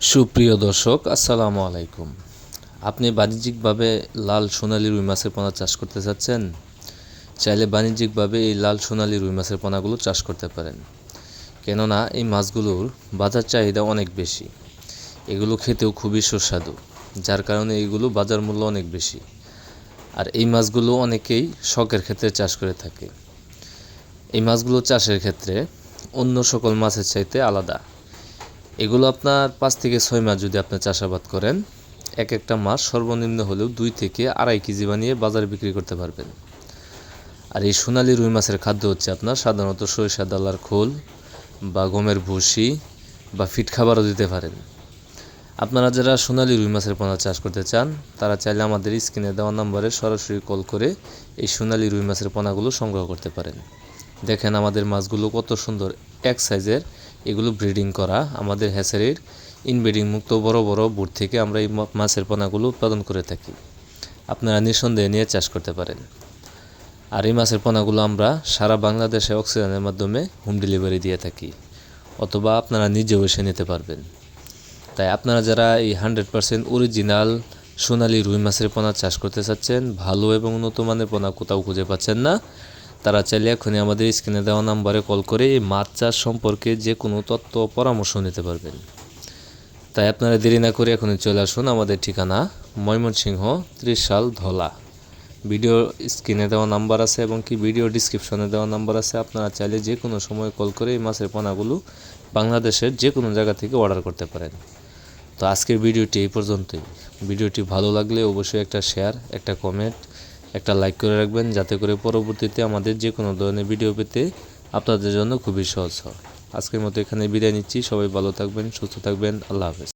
সুপ্রিয় দর্শক, আসসালামু আলাইকুম। আপনি বাণিজ্যিকভাবে লাল সোনালী রুই মাছের পোনা চাষ করতে চাচ্ছেন? চাইলে বাণিজ্যিকভাবে এই লাল সোনালী রুই মাছের পোনাগুলো চাষ করতে পারেন। কেননা এই মাছগুলোর বাজার চাহিদা অনেক বেশি। এগুলো খেতেও খুবই সুস্বাদু, যার কারণে এইগুলো বাজার মূল্য অনেক বেশি। আর এই মাছগুলো অনেকেই শখের ক্ষেত্রে চাষ করে থাকে। এই মাছগুলো চাষের ক্ষেত্রে অন্য সকল মাছের চাইতে আলাদা। এগুলো আপনার পাঁচ থেকে ছয় মাস যদি আপনি চাষাবাদ করেন, এক একটা মাছ সর্বনিম্ন হলেও দুই থেকে আড়াই কেজি বানিয়ে বাজারে বিক্রি করতে পারবেন। আর এই সোনালি রুই মাছের খাদ্য হচ্ছে আপনার সাধারণত সরিষা, ডালার খোল বা গমের ভুসি বা ফিট খাবারও দিতে পারেন। আপনারা যারা সোনালি রুই মাছের পোনা চাষ করতে চান, তারা চাইলে আমাদের স্ক্রিনে দেওয়া নম্বরে সরাসরি কল করে এই সোনালি রুই মাছের পোনাগুলো সংগ্রহ করতে পারেন। দেখেন আমাদের মাছগুলো কত সুন্দর এক সাইজের এগুলো ব্রিডিং করা আমাদের হ্যাচারির ইনব্রিডিং মুক্ত বড় বড় বুট থেকে আমরা এই মাছের পোনাগুলো উৎপাদন করে থাকি। আপনারা নিঃসন্দেহে নিয়ে চাষ করতে পারেন। আর এই মাছের পোনাগুলো আমরা সারা বাংলাদেশে অক্সিজেনের মাধ্যমে হোম ডেলিভারি দিয়ে থাকি, অথবা আপনারা নিজেও এসে নিতে পারবেন। তাই আপনারা যারা এই হান্ড্রেড পার্সেন্ট অরিজিনাল সোনালি রুই মাছের পোনা চাষ করতে চাচ্ছেন, ভালো এবং উন্নত মানের পোনা কোথাও খুঁজে পাচ্ছেন না তারা চাইলে এখনই আমাদের স্ক্রিনে দেওয়া নাম্বারে কল করে এই মাছ চাষ সম্পর্কে যে কোনো তথ্য পরামর্শ নিতে পারবেন। তাই আপনারা দেরি না করে এখনই চলে আসুন আমাদের ঠিকানা ময়মনসিংহ, ত্রিশাল, ধলা। ভিডিও স্ক্রিনে দেওয়া নাম্বার আছে এবং কি ভিডিও ডিসক্রিপশনে দেওয়া নাম্বার আছে, আপনারা চাইলে যে কোনো সময় কল করে এই মাছের পোনাগুলো বাংলাদেশের যে কোনো জায়গা থেকে অর্ডার করতে পারেন। তো আজকের ভিডিওটি এই পর্যন্তই। ভিডিওটি ভালো লাগলে অবশ্যই একটা শেয়ার, একটা কমেন্ট একটা লাইক করে রাখবেন, যাতে করে পরবর্তীতে আমাদের যে কোনো ধরনের ভিডিও পেতে আপনাদের জন্য খুবই সহজ হয়। আজকের মতো এখানে বিদায় নিচ্ছি। সবাই ভালো থাকবেন, সুস্থ থাকবেন। আল্লাহ হাফেজ।